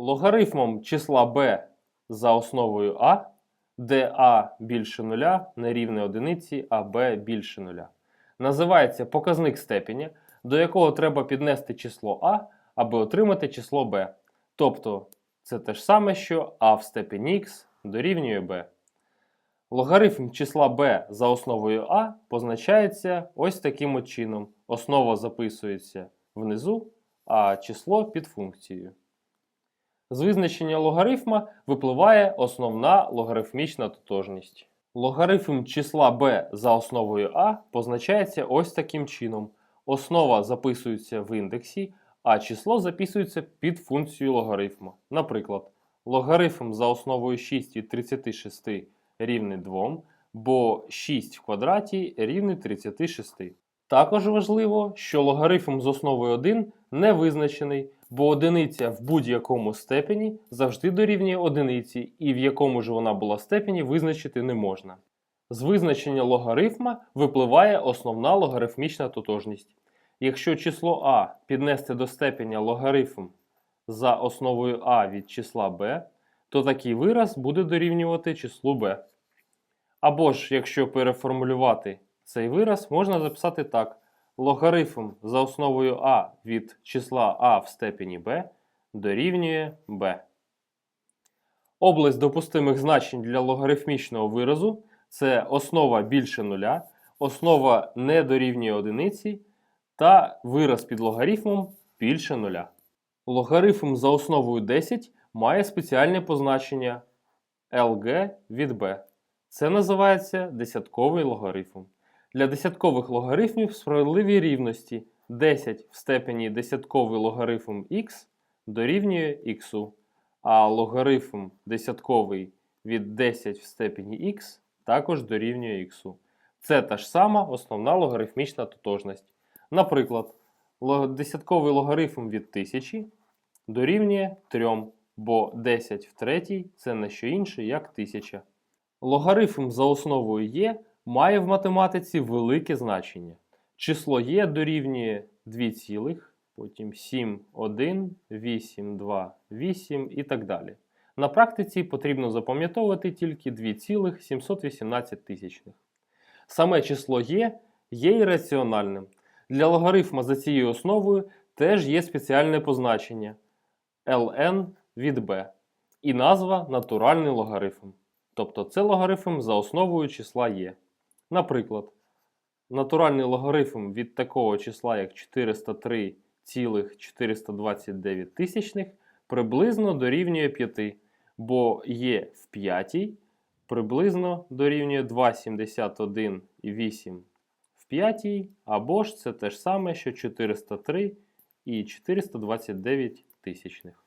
Логарифмом числа b за основою а, де а більше нуля не рівне одиниці, а b більше нуля. Називається показник степеня, до якого треба піднести число а, аби отримати число b. Тобто це те ж саме, що а в степені x дорівнює b. Логарифм числа b за основою а позначається ось таким от чином. Основа записується внизу, а число під функцією. З визначення логарифма випливає основна логарифмічна тотожність. Логарифм числа b за основою а позначається ось таким чином. Основа записується в індексі, а число записується під функцією логарифму. Наприклад, логарифм за основою 6 від 36 рівний 2, бо 6 в квадраті рівний 36. Також важливо, що логарифм з основою 1 не визначений, бо одиниця в будь-якому степені завжди дорівнює одиниці, і в якому ж вона була степені визначити не можна. З визначення логарифма випливає основна логарифмічна тотожність. Якщо число а піднести до степеня логарифм за основою а від числа b, то такий вираз буде дорівнювати числу b. Або ж, якщо переформулювати цей вираз, можна записати так. Логарифм за основою а від числа а в степені b дорівнює b. Область допустимих значень для логарифмічного виразу це основа більше нуля, основа не дорівнює одиниці та вираз під логарифмом більше нуля. Логарифм за основою 10 має спеціальне позначення LG від b. Це називається десятковий логарифм. Для десяткових логарифмів справедливі рівності 10 в степені десятковий логарифм x дорівнює x, а логарифм десятковий від 10 в степені x також дорівнює x. Це та ж сама основна логарифмічна тотожність. Наприклад, десятковий логарифм від 1000 дорівнює 3, бо 10 в третій це не що інше, як 1000. Логарифм за основою є має в математиці велике значення. Число є дорівнює 2 цілих, потім 7, 1, 8, 2, 8 і так далі. На практиці потрібно запам'ятовувати тільки 2,718 тисячних. Саме число є є і раціональним. Для логарифма за цією основою теж є спеціальне позначення ln від b і назва натуральний логарифм. Тобто це логарифм за основою числа є. Наприклад, натуральний логарифм від такого числа, як 403,429 тисячних, приблизно дорівнює 5, бо є в п'ятій приблизно дорівнює 2,71,8 в п'ятій, або ж це те ж саме, що 403 і 429 тисячних.